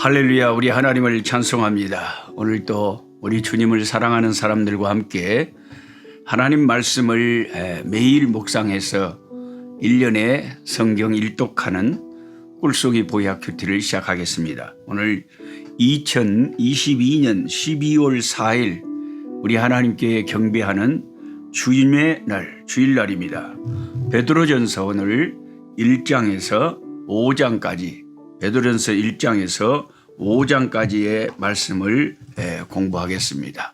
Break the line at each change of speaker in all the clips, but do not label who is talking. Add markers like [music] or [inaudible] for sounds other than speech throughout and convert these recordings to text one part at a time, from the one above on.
할렐루야 우리 하나님을 찬송합니다. 오늘도 우리 주님을 사랑하는 사람들과 함께 하나님 말씀을 에, 매일 묵상해서 1년에 성경 일독하는 꿀속이 보약 큐티를 시작하겠습니다. 오늘 2022년 12월 4일 우리 하나님께 경배하는 주님의 날, 주일날입니다. 베드로전서 오늘 1장에서 5장까지 베드로전서 1장에서 5장까지의 말씀을 에, 공부하겠습니다.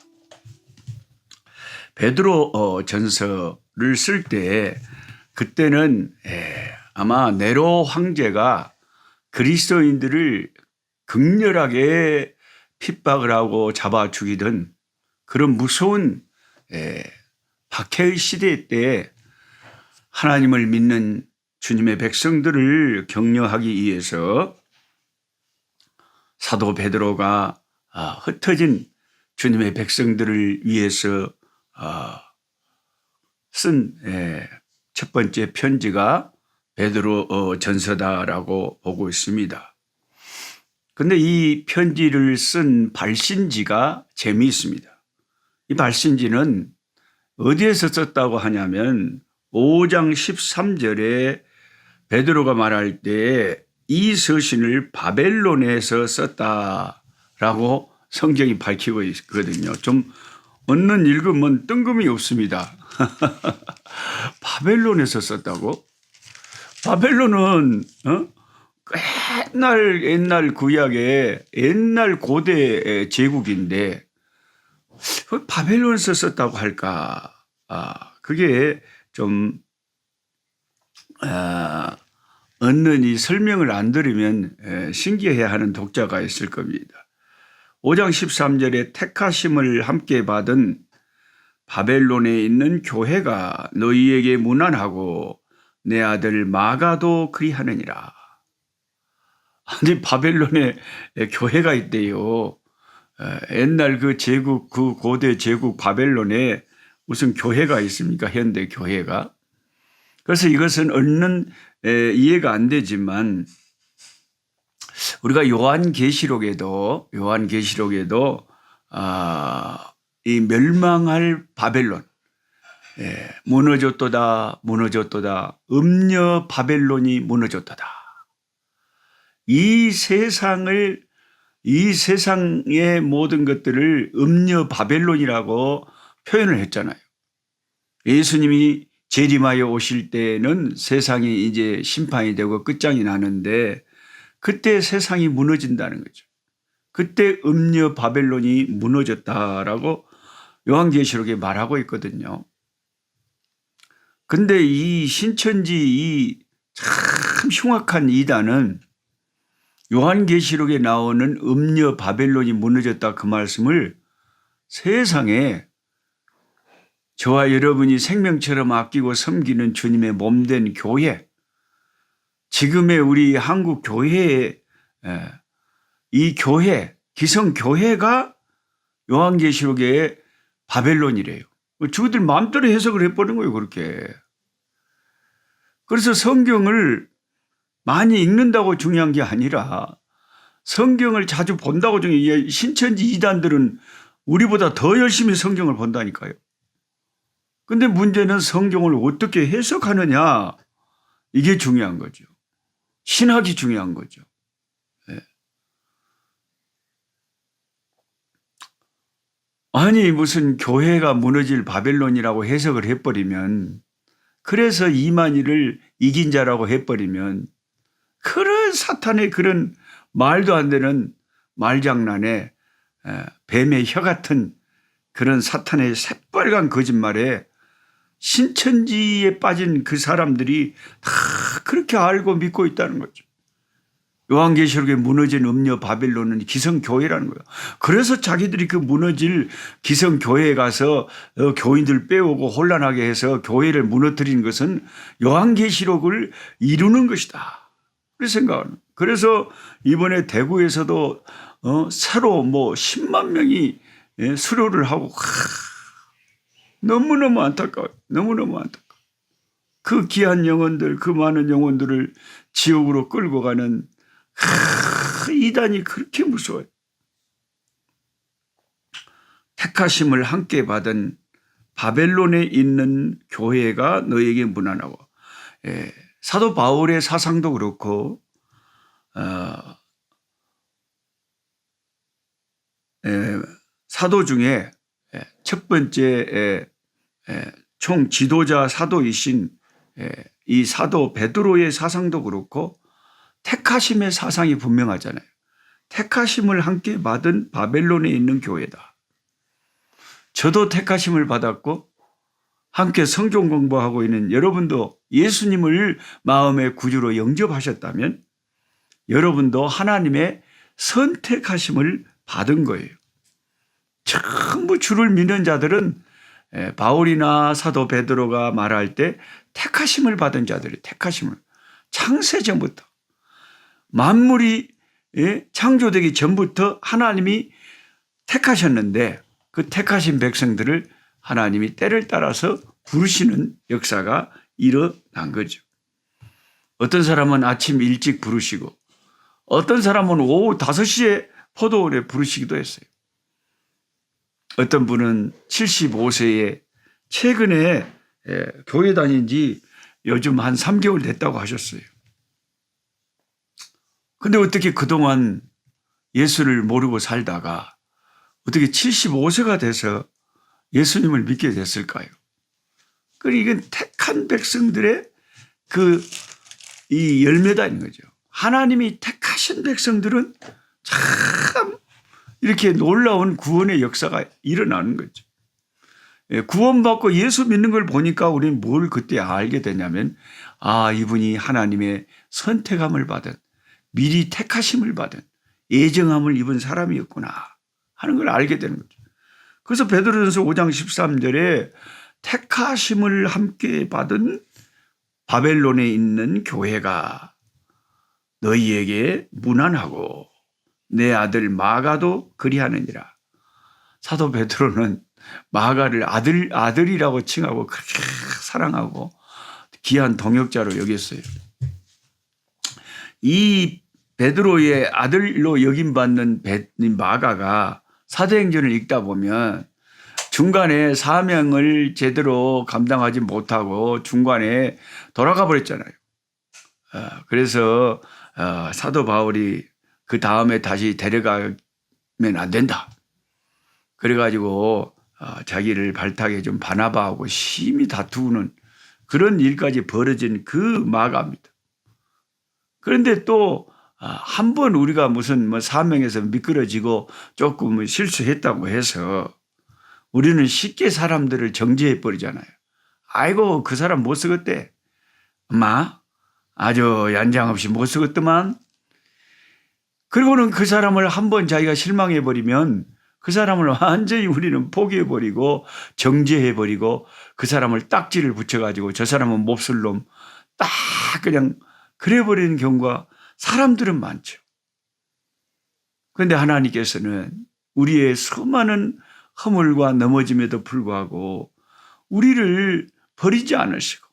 베드로 어, 전서를 쓸 때 그때는 에, 아마 네로 황제가 그리스도인들을 극렬하게 핍박을 하고 잡아 죽이던 그런 무서운 에, 박해의 시대 때 하나님을 믿는 주님의 백성들을 격려하기 위해서 사도 베드로가 아, 흩어진 주님의 백성들을 위해서 아, 쓴첫 번째 편지가 베드로 어, 전서다라고 보고 있습니다. 근데 이 편지를 쓴 발신지가 재미있습니다. 이 발신지는 어디에서 썼다고 하냐면 5장 13절에 베드로가 말할 때 이 서신을 바벨론에서 썼다라고 성경이 밝히고 있거든요. 좀 얻는 읽으면 뜬금이 없습니다. [laughs] 바벨론에서 썼다고? 바벨론은 어? 옛날 옛날 구약의 옛날 고대 제국인데 그 바벨론에서 썼다고 할까? 아 그게 좀 아, 얻는 이 설명을 안 들으면 에, 신기해하는 독자가 있을 겁니다. 5장 13절에 택하심을 함께 받은 바벨론에 있는 교회가 너희에게 무난하고 내 아들 마가도 그리하느니라. 아니 바벨론에 교회가 있대요. 옛날 그 제국 그 고대 제국 바벨론에 무슨 교회가 있습니까? 현대 교회가. 그래서 이것은 얻는 이해가 안 되지만 우리가 요한계시록에도 요한계시록에도 아, 이 멸망할 바벨론 예, 무너졌도다 무너졌도다 음녀 바벨론이 무너졌도다 이 세상을 이 세상의 모든 것들을 음녀 바벨론이라고 표현을 했잖아요. 예수님이 재림하여 오실 때는 세상이 이제 심판이 되고 끝장이 나는데 그때 세상이 무너진다는 거죠. 그때 음녀 바벨론이 무너졌다라고 요한계시록에 말하고 있거든요. 근데 이 신천지 이 참 흉악한 이단은 요한계시록에 나오는 음녀 바벨론이 무너졌다 그 말씀을 세상에 저와 여러분이 생명처럼 아끼고 섬기는 주님의 몸된 교회, 지금의 우리 한국 교회의 이 교회, 기성 교회가 요한계시록의 바벨론이래요. 주들 마음대로 해석을 해버린 거예요, 그렇게. 그래서 성경을 많이 읽는다고 중요한 게 아니라 성경을 자주 본다고 중요해. 신천지 이단들은 우리보다 더 열심히 성경을 본다니까요. 근데 문제는 성경을 어떻게 해석하느냐 이게 중요한 거죠. 신학이 중요한 거죠. 네. 아니 무슨 교회가 무너질 바벨론이라고 해석을 해버리면 그래서 이만희를 이긴 자라고 해버리면 그런 사탄의 그런 말도 안 되는 말장난에 뱀의 혀 같은 그런 사탄의 새빨간 거짓말에 신천지에 빠진 그 사람들이 다 그렇게 알고 믿고 있다는 거죠. 요한계시록에 무너진 음녀 바빌론은 기성교회라는 거예요. 그래서 자기들이 그 무너질 기성교회에 가서 어, 교인들 빼오고 혼란하게 해서 교회를 무너뜨리는 것은 요한계시록을 이루는 것이다. 그렇게 생각하는. 그래서 이번에 대구에서도 어, 새로 뭐 10만 명이 예, 수료를 하고 너무너무 안타까워요. 너무너무 안타까워. 그 귀한 영혼들, 그 많은 영혼들을 지옥으로 끌고 가는 이단이 그렇게 무서워요. 택하심을 함께 받은 바벨론에 있는 교회가 너에게 무난하고 예, 사도 바울의 사상도 그렇고 어, 예, 사도 중에 예, 첫 번째 예, 예, 총 지도자 사도이신 예, 이 사도 베드로의 사상도 그렇고 택하심의 사상이 분명하잖아요. 택하심을 함께 받은 바벨론에 있는 교회다. 저도 택하심을 받았고 함께 성경 공부하고 있는 여러분도 예수님을 마음의 구주로 영접하셨다면 여러분도 하나님의 선택하심을 받은 거예요. 전부 주를 믿는 자들은 에, 바울이나 사도 베드로가 말할 때 택하심을 받은 자들이 택하심을 창세 전부터 만물이 예, 창조되기 전부터 하나님이 택하셨는데 그 택하신 백성들을 하나님이 때를 따라서 부르시는 역사가 일어난 거죠. 어떤 사람은 아침 일찍 부르시고 어떤 사람은 오후 5시에 포도원에 부르시기도 했어요. 어떤 분은 75세에 최근에 예, 교회 다닌 지 요즘 한 3개월 됐다고 하셨어요. 근데 어떻게 그동안 예수를 모르고 살다가 어떻게 75세가 돼서 예수님을 믿게 됐을까요? 그 이건 택한 백성들의 그 이 열매다 는 거죠. 하나님이 택하신 백성들은 참 이렇게 놀라운 구원의 역사가 일어나는 거죠. 예, 구원받고 예수 믿는 걸 보니까 우리는 뭘 그때 알게 되냐면 아 이분이 하나님의 선택함을 받은 미리 택하심을 받은 예정함을 입은 사람이었구나 하는 걸 알게 되는 거죠. 그래서 베드로전서 5장 13절에 택하심을 함께 받은 바벨론에 있는 교회가 너희에게 무난하고 내 아들 마가도 그리하느니라. 사도 베드로는 마가를 아들 아들이라고 칭하고 그렇게 사랑하고 귀한 동역자로 여겼어요. 이 베드로의 아들로 여김받는 베- 마가가 사도행전을 읽다 보면 중간에 사명을 제대로 감당하지 못하고 중간에 돌아가 버렸잖아요. 어, 그래서 어, 사도 바울이 그 다음에 다시 데려가면 안 된다. 그래가지고 어, 자기를 발탁해 좀 바나바하고 심히 다투는 그런 일까지 벌어진 그 마가입니다. 그런데 또 한 번 우리가 무슨 뭐 사명에서 미끄러지고 조금 실수했다고 해서 우리는 쉽게 사람들을 정죄해 버리잖아요. 아이고 그 사람 못 쓰겠대. 엄마 아주 얀장 없이 못 쓰겠더만. 그리고는 그 사람을 한 번 자기가 실망해 버리면 그 사람을 완전히 우리는 포기해 버리고 정죄해 버리고 그 사람을 딱지를 붙여 가지고 저 사람은 몹쓸 놈 딱 그냥 그래 버리는 경우가 사람들은 많죠. 그런데 하나님께서는 우리의 수많은 허물과 넘어짐에도 불구하고 우리를 버리지 않으시고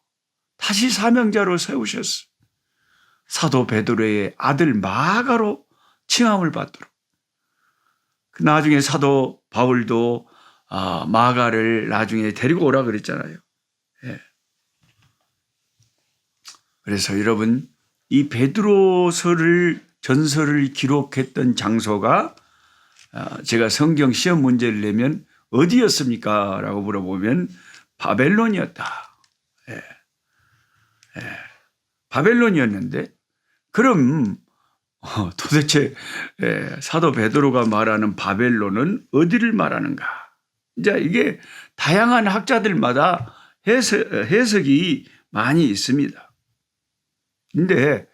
다시 사명자로 세우셨어. 사도 베드로의 아들 마가로 칭함을 받도록. 그 나중에 사도 바울도 아, 마가를 나중에 데리고 오라 그랬잖아요. 예. 그래서 여러분 이 베드로서를 전설을 기록했던 장소가 아, 제가 성경 시험 문제를 내면 어디였습니까? 라고 물어보면 바벨론이었다. 예. 예. 바벨론이었는데 그럼 어, 도대체 예, 사도 베드로가 말하는 바벨론은 어디를 말하는가? 이제 이게 다양한 학자들마다 해석, 해석이 많이 있습니다. 근데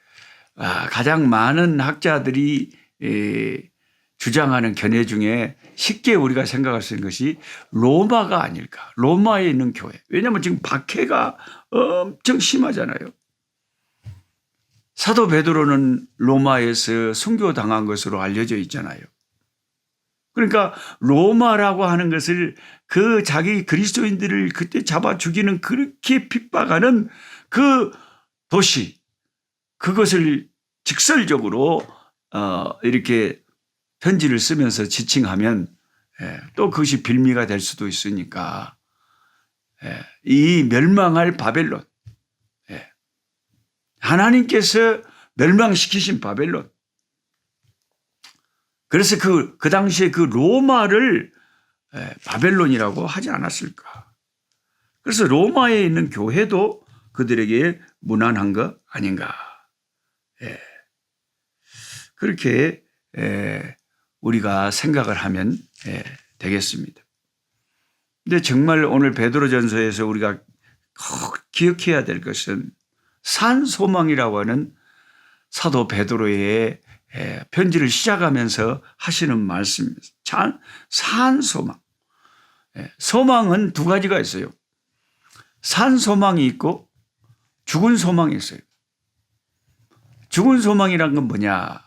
아, 가장 많은 학자들이 에, 주장하는 견해 중에 쉽게 우리가 생각할 수 있는 것이 로마가 아닐까. 로마에 있는 교회. 왜냐하면 지금 박해가 엄청 심하잖아요. 사도 베드로는 로마에서 순교 당한 것으로 알려져 있잖아요. 그러니까 로마라고 하는 것을 그 자기 그리스도인들을 그때 잡아 죽이는 그렇게 핍박하는 그 도시 그것을 직설적으로 어, 이렇게 편지를 쓰면서 지칭하면 예, 또 그것이 빌미가 될 수도 있으니까 예, 이 멸망할 바벨론 예, 하나님께서 멸망시키신 바벨론 그래서 그, 그 당시에 그 로마를 예, 바벨론이라고 하지 않았을까. 그래서 로마에 있는 교회도 그들에게 무난한 거 아닌가. 예. 그렇게 예, 우리가 생각을 하면 예, 되겠습니다. 근데 정말 오늘 베드로전서에서 우리가 꼭 기억해야 될 것은 산 소망이라고 하는 사도 베드로의 예, 편지를 시작하면서 하시는 말씀입니다. 산, 산소망. 예, 소망은 두 가지가 있어요. 산 소망이 있고 죽은 소망이 있어요. 죽은 소망이란 건 뭐냐?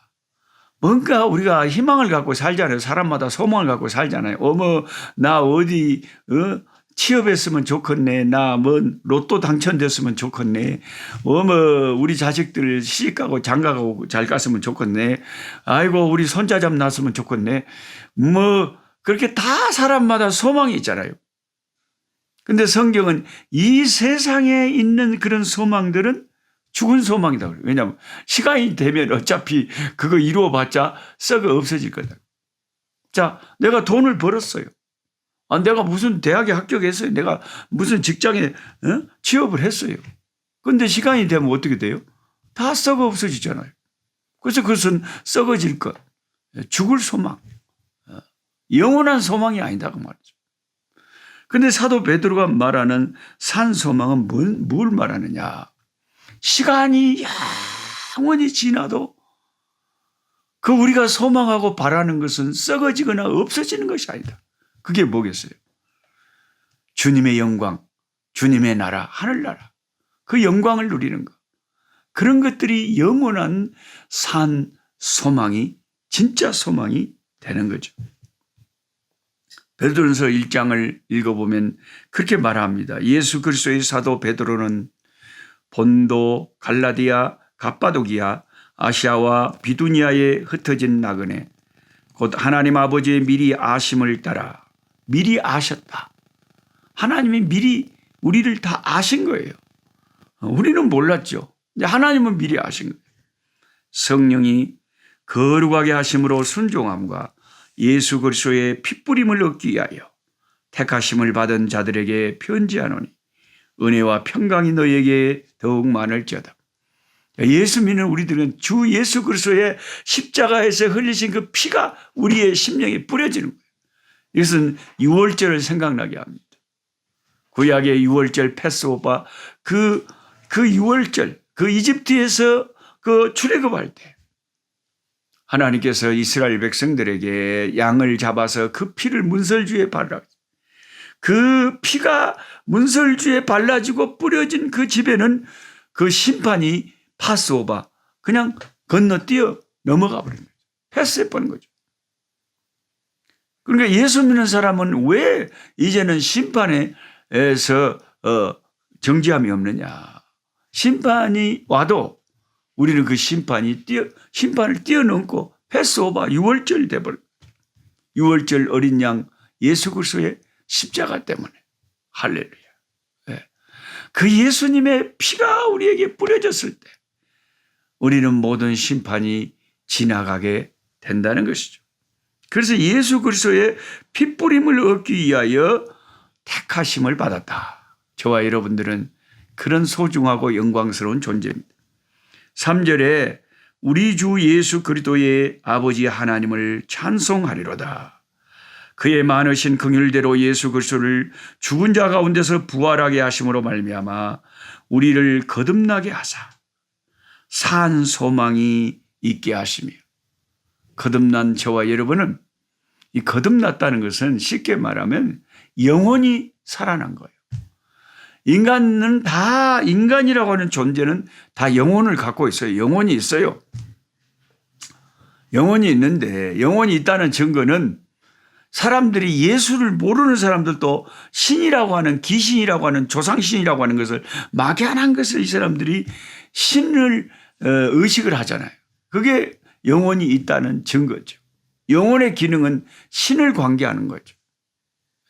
뭔가 우리가 희망을 갖고 살잖아요. 사람마다 소망을 갖고 살잖아요. 어머, 나 어디, 어? 취업했으면 좋겠네. 나 뭐 로또 당첨됐으면 좋겠네. 어머, 우리 자식들 시집 가고 장가 가고 잘 갔으면 좋겠네. 아이고, 우리 손자잡 났으면 좋겠네. 뭐, 그렇게 다 사람마다 소망이 있잖아요. 근데 성경은 이 세상에 있는 그런 소망들은 죽은 소망이다. 왜냐하면 시간이 되면 어차피 그거 이루어봤자 썩어 없어질 거다. 자, 내가 돈을 벌었어요. 아, 내가 무슨 대학에 합격했어요. 내가 무슨 직장에 어? 취업을 했어요. 근데 시간이 되면 어떻게 돼요? 다 썩어 없어지잖아요. 그래서 그것은 썩어질 것, 죽을 소망, 어, 영원한 소망이 아니다 그 말이죠. 근데 사도 베드로가 말하는 산 소망은 뭘, 뭘 말하느냐? 시간이 영원히 지나도 그 우리가 소망하고 바라는 것은 썩어지거나 없어지는 것이 아니다. 그게 뭐겠어요? 주님의 영광, 주님의 나라, 하늘나라. 그 영광을 누리는 것. 그런 것들이 영원한 산 소망이, 진짜 소망이 되는 거죠. 베드로전서 1장을 읽어보면 그렇게 말합니다. 예수 그리스도의 사도 베드로는 본도, 갈라디아, 갑바도기아, 아시아와 비두니아에 흩어진 나그네 곧 하나님 아버지의 미리 아심을 따라 미리 아셨다. 하나님이 미리 우리를 다 아신 거예요. 우리는 몰랐죠. 하나님은 미리 아신 거예요. 성령이 거룩하게 하심으로 순종함과 예수 그리스도의 핏부림을 얻기 위하여 택하심을 받은 자들에게 편지하노니 은혜와 평강이 너에게 더욱 많을지어다. 예수 믿는 우리들은 주 예수 그리스도의 십자가에서 흘리신 그 피가 우리의 심령에 뿌려지는 거예요. 이것은 6월절을 생각나게 합니다. 구약의 6월절 패스오바 그, 그 6월절, 그 이집트에서 그 출애굽할 때 하나님께서 이스라엘 백성들에게 양을 잡아서 그 피를 문설주에 발라 그 피가 문설주에 발라지고 뿌려진 그 집에는 그 심판이 파스오바 그냥 건너뛰어 넘어가 버린 거죠. 패스해 버린 거죠. 그러니까 예수 믿는 사람은 왜 이제는 심판에서 어, 정지함이 없느냐. 심판이 와도 우리는 그 심판이 뛰어, 심판을 뛰어넘고 패스오바 6월절 돼버려. 6월절 어린 양 예수 그리스도의 십자가 때문에 할렐루야. 네. 그 예수님의 피가 우리에게 뿌려졌을 때 우리는 모든 심판이 지나가게 된다는 것이죠. 그래서 예수 그리스도의 핏뿌림을 얻기 위하여 택하심을 받았다. 저와 여러분들은 그런 소중하고 영광스러운 존재입니다. 3절에 우리 주 예수 그리스도의 아버지 하나님을 찬송하리로다. 그의 많으신 긍휼대로 예수 그리스도를 죽은 자 가운데서 부활하게 하심으로 말미암아 우리를 거듭나게 하사 산 소망이 있게 하시며 거듭난 저와 여러분은 이 거듭났다는 것은 쉽게 말하면 영원히 살아난 거예요. 인간은 다 인간이라고 하는 존재는 다 영혼을 갖고 있어요. 영혼이 있어요. 영혼이 있는데 영혼이 있다는 증거는 사람들이 예수를 모르는 사람들도 신이라고 하는 귀신이라고 하는 조상신이라고 하는 것을 막연한 것을 이 사람들이 신을 어, 의식을 하잖아요. 그게 영혼이 있다는 증거죠. 영혼의 기능은 신을 관계하는 거죠.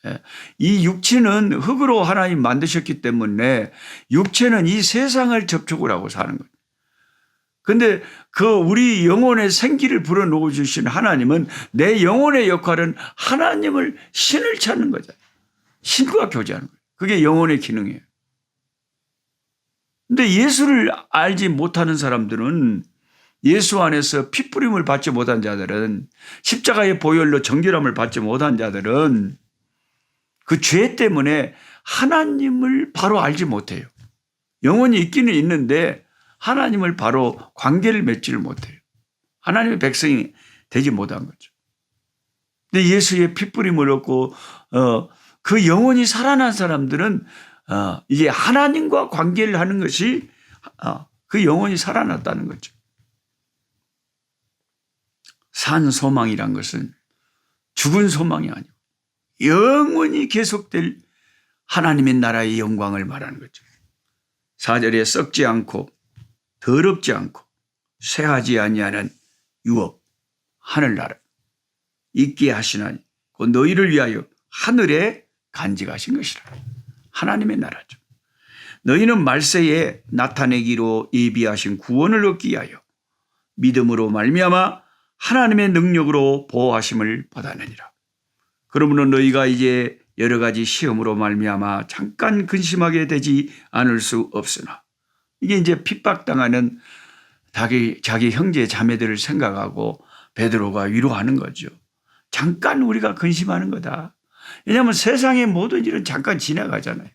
예. 이 육체는 흙으로 하나님 만드셨기 때문에 육체는 이 세상을 접촉을 하고 사는 거예요. 근데 그 우리 영혼의 생기를 불어넣어 주신 하나님은 내 영혼의 역할은 하나님을 신을 찾는 거죠. 신과 교제하는 거예요. 그게 영혼의 기능이에요. 근데 예수를 알지 못하는 사람들은 예수 안에서 피뿌림을 받지 못한 자들은 십자가의 보혈로 정결함을 받지 못한 자들은 그 죄 때문에 하나님을 바로 알지 못해요. 영혼이 있기는 있는데 하나님을 바로 관계를 맺지를 못해요. 하나님의 백성이 되지 못한 거죠. 근데 예수의 핏부림을 얻고 어, 그 영혼이 살아난 사람들은 어, 이제 하나님과 관계를 하는 것이 어, 그 영혼이 살아났다는 거죠. 산 소망이란 것은 죽은 소망이 아니고 영원히 계속될 하나님의 나라의 영광을 말하는 거죠. 사절에 썩지 않고 더럽지 않고 쇠하지 아니하는 유업 하늘나라 있게 하시나니 그 너희를 위하여 하늘에 간직하신 것이라 하나님의 나라죠. 너희는 말세에 나타내기로 예비하신 구원을 얻기 위하여 믿음으로 말미암아 하나님의 능력으로 보호하심을 받았느니라. 그러므로 너희가 이제 여러 가지 시험으로 말미암아 잠깐 근심하게 되지 않을 수 없으나 이게 이제 핍박당하는 자기 자기 형제 자매들을 생각하고 베드로가 위로하는 거죠. 잠깐 우리가 근심하는 거다. 왜냐하면 세상의 모든 일은 잠깐 지나가잖아요.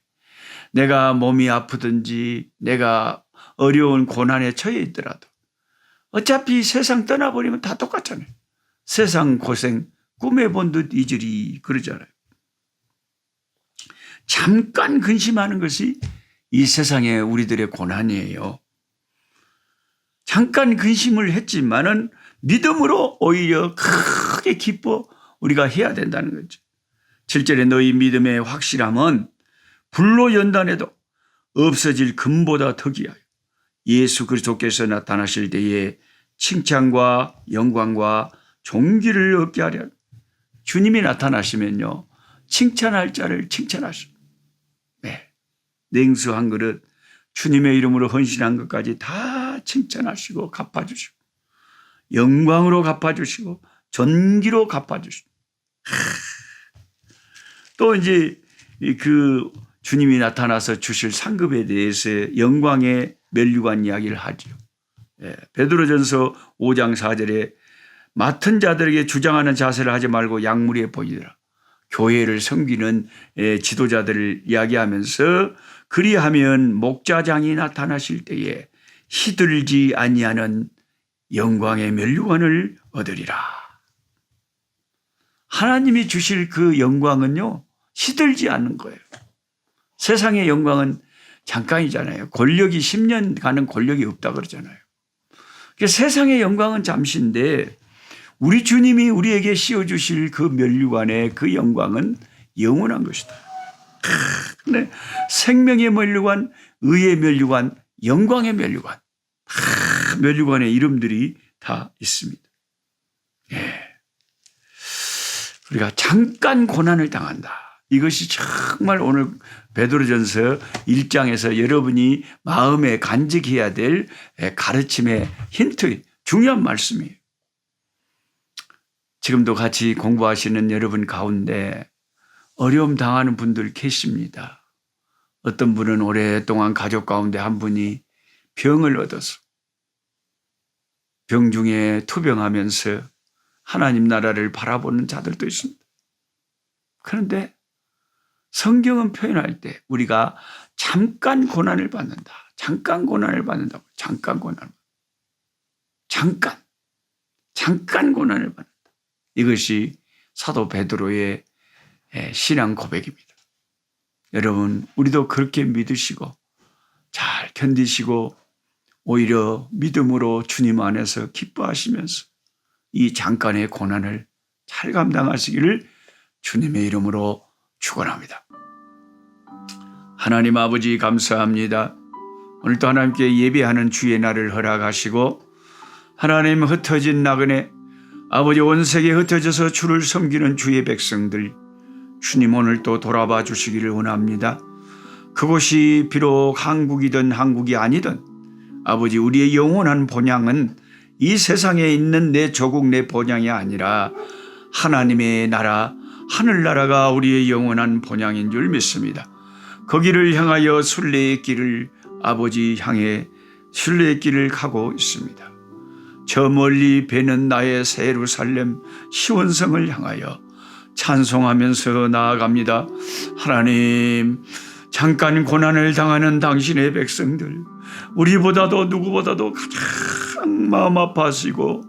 내가 몸이 아프든지 내가 어려운 고난에 처해 있더라도 어차피 세상 떠나버리면 다 똑같잖아요. 세상 고생 꿈에 본듯 잊으리 그러잖아요. 잠깐 근심하는 것이 이 세상의 우리들의 고난이에요. 잠깐 근심을 했지만은 믿음으로 오히려 크게 기뻐 우리가 해야 된다는 거죠. 7절에 너희 믿음의 확실함은 불로 연단해도 없어질 금보다 덕이하여 예수 그리스도께서 나타나실 때에 칭찬과 영광과 존귀를 얻게 하려 주님이 나타나시면요 칭찬할 자를 칭찬하시고 네. 냉수 한 그릇 주님의 이름으로 헌신한 것까지 다 칭찬하시고 갚아주시고 영광으로 갚아주시고 전기로 갚아주시고 또 이제 그 주님이 나타나서 주실 상급에 대해서 영광의 멸류관 이야기를 하죠. 예, 베드로전서 5장 4절에 맡은 자들에게 주장하는 자세를 하지 말고 약물에 보이더라. 교회를 섬기는 예, 지도자들을 이야기하면서 그리하면 목자장이 나타나실 때에 시들지 아니하는 영광의 멸류관을 얻으리라. 하나님이 주실 그 영광은요, 시들지 않는 거예요. 세상의 영광은 잠깐이잖아요. 권력이 10년 가는 권력이 없다 그러잖아요. 그러니까 세상의 영광은 잠시인데 우리 주님이 우리에게 씌워주실 그 멸류관의 그 영광은 영원한 것이다. 네. 생명의 멸류관, 의의 멸류관, 영광의 멸류관. 멸류관의 이름들이 다 있습니다. 예. 우리가 잠깐 고난을 당한다. 이것이 정말 오늘 베드로전서 1장에서 여러분이 마음에 간직해야 될 가르침의 힌트, 중요한 말씀이에요. 지금도 같이 공부하시는 여러분 가운데 어려움 당하는 분들 계십니다. 어떤 분은 오랫동안 가족 가운데 한 분이 병을 얻어서 병 중에 투병하면서 하나님 나라를 바라보는 자들도 있습니다. 그런데 성경은 표현할 때 우리가 잠깐 고난을 받는다. 잠깐 고난을 받는다고. 잠깐 고난. 잠깐. 잠깐 고난을 받는다. 이것이 사도 베드로의 신앙 고백입니다. 여러분, 우리도 그렇게 믿으시고 잘 견디시고 오히려 믿음으로 주님 안에서 기뻐하시면서 이 잠깐의 고난을 잘 감당하시기를 주님의 이름으로 축원합니다. 하나님 아버지 감사합니다. 오늘도 하나님께 예배하는 주의 날을 허락하시고 하나님 흩어진 나그네 아버지 온 세계에 흩어져서 주를 섬기는 주의 백성들 주님 오늘 또 돌아봐 주시기를 원합니다. 그곳이 비록 한국이든 한국이 아니든 아버지 우리의 영원한 본향은 이 세상에 있는 내 조국 내 본향이 아니라 하나님의 나라 하늘나라가 우리의 영원한 본향인 줄 믿습니다. 거기를 향하여 순례의 길을 아버지 향해 순례의 길을 가고 있습니다. 저 멀리 배는 나의 새 예루살렘 시원성을 향하여 찬송하면서 나아갑니다. 하나님, 잠깐 고난을 당하는 당신의 백성들, 우리보다도 누구보다도 가장 마음 아파하시고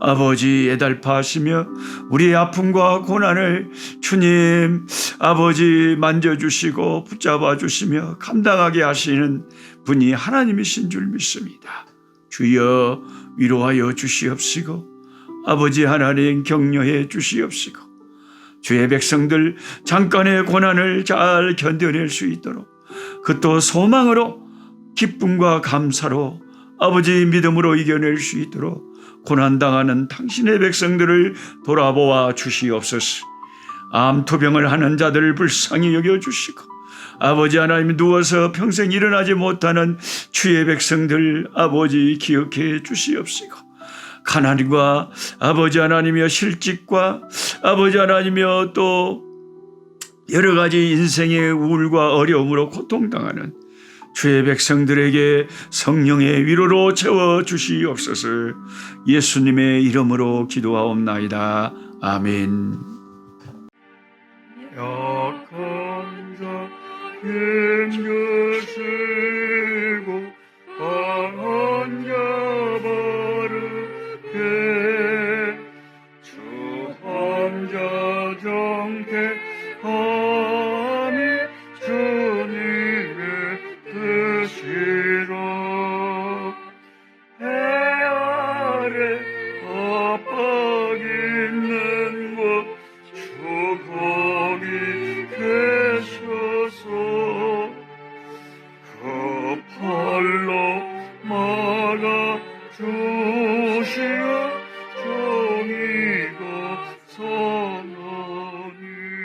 아버지 애달파하시며 우리의 아픔과 고난을 주님 아버지 만져주시고 붙잡아 주시며 감당하게 하시는 분이 하나님이신 줄 믿습니다. 주여 위로하여 주시옵시고 아버지 하나님 격려해 주시옵시고 주의 백성들 잠깐의 고난을 잘 견뎌낼 수 있도록 그또 소망으로 기쁨과 감사로 아버지 믿음으로 이겨낼 수 있도록 고난당하는 당신의 백성들을 돌아보아 주시옵소서. 암투병을 하는 자들을 불쌍히 여겨주시고 아버지 하나님 누워서 평생 일어나지 못하는 주의 백성들 아버지 기억해 주시옵시고 가난과 아버지 하나님이여 실직과 아버지 하나님이여 또 여러 가지 인생의 우울과 어려움으로 고통당하는 주의 백성들에게 성령의 위로로 채워 주시옵소서. 예수님의 이름으로 기도하옵나이다. 아멘. 약한 자, 힘 것을